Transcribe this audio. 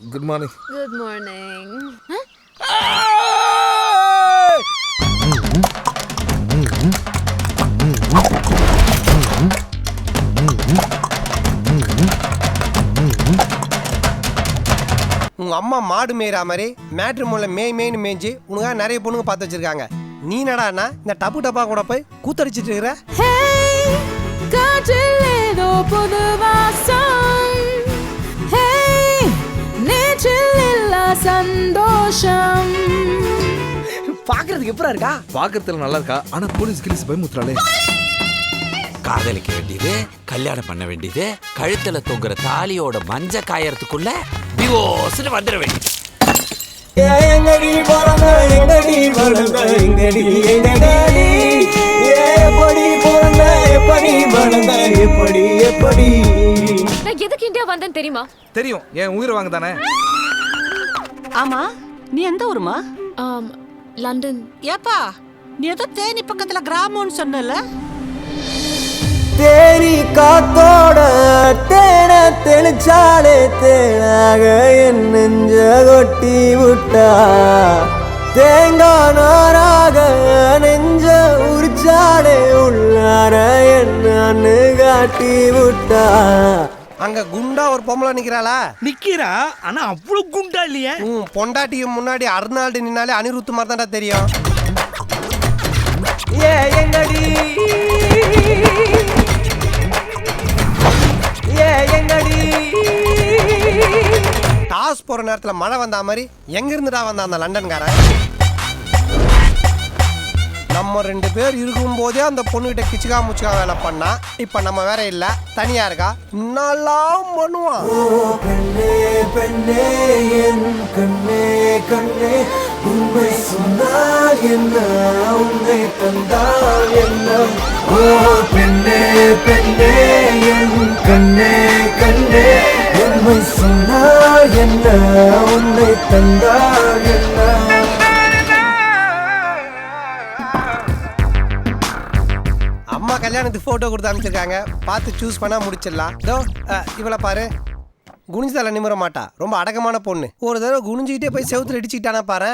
Good morning good morning உங்க அம்மா மாடு மேய்கிற மாதிரி மேட்ரு மூல மேய் மேய்னு மேய்ஞ்சி உனக்காக நிறைய பொண்ணுங்க பார்த்து வச்சிருக்காங்க. நீ என்னடான்னா இந்த டப்பு டப்பா கூட போய் கூத்தடிச்சிட்டு இருக்கிற? காற்றில் ஏதோ புது சந்தோஷம். பாக்குறதுக்கு எப்பரா இருக்கா? பார்க்கறதுல நல்லா இருக்கா? ஆனா போலீஸ் கிலீஸ் பயமுத்துறாளே. காதலிக்க வேண்டியது கல்யாணம் பண்ண வேண்டியது கழுத்துல தொங்குற தாலியோட மஞ்ச காயறதுக்குள்ள டிவோர்ஸ்னு வந்துட வேண்டியது எங்கடி பிறந்த எங்கடி வளர்ந்த எங்கடி? எங்கடி எப்படி பிறந்த எப்படி வளர்ந்த எப்படி எப்படி? நான் எதுக்கு இந்தியா வந்தேன்னு தெரியுமா? தெரியும். என் உயிரை வாங்க தானே ஆமா நீ எந்த ஊருமா? ஆம் லண்டன். ஏப்பா நீ ஏதோ தேனி பக்கத்துல கிராமம்னு சொன்னல தேனி காத்தோட தேன தெளிச்சாலே தேனாக என் நெஞ்ச கொட்டி விட்டா. தேங்காய் நாராக நெஞ்ச உரிச்சாலே உள்ளார என்னன்னு காட்டி விட்டா. அங்க குண்டா ஒரு பொம்பளை நிக்கிறாளா? நிக்கிறா ஆனா அவ்வளவு குண்டா இல்லையே. உன் பொண்டாட்டிக்கு முன்னாடி அர்னால்டு நின்னாலே அனிருத்து மாதிரி தான்டா தெரியும். ஏ எங்கடி? ஏ எங்கடி? டாஸ் போற நேரத்துல மழை வந்தா மாதிரி எங்க இருந்துடா வந்தான் அந்த லண்டன்காரன்? நம்ம ரெண்டு பேர் இருக்கும்போதே அந்த பொண்ணுகிட்ட கிச்சிக்கா முச்சிக்கா வேலை பண்ணா. இப்போ நம்ம வேற இல்லை. தனியா இருக்கா? இன்னெல்லாம் பண்ணுவான் கண்ணே பெண்ணே என் கண்ணே கண்ணே. உண்மை சொன்னால் என்ன? உண்மை தந்தால் என்ன? ஓ பெண்ணே பெண்ணே என் கண்ணே கண்ணே. உண்மை சொன்னால் என்ன? உண்மை தந்தால் என்ன? அம்மா கல்யாணத்துக்கு ஃபோட்டோ கொடுத்து அனுப்பிச்சிருக்காங்க. பார்த்து சூஸ் பண்ணால் முடிச்சிடலாம். இதோ இவளை பாரு. குனிஞ்சு தலை நிமிர மாட்டா. ரொம்ப அடக்கமான பொண்ணு. ஒரு தடவை குனிஞ்சுக்கிட்டே போய் செவுத்துல இடிச்சுக்கிட்டானா பாரு.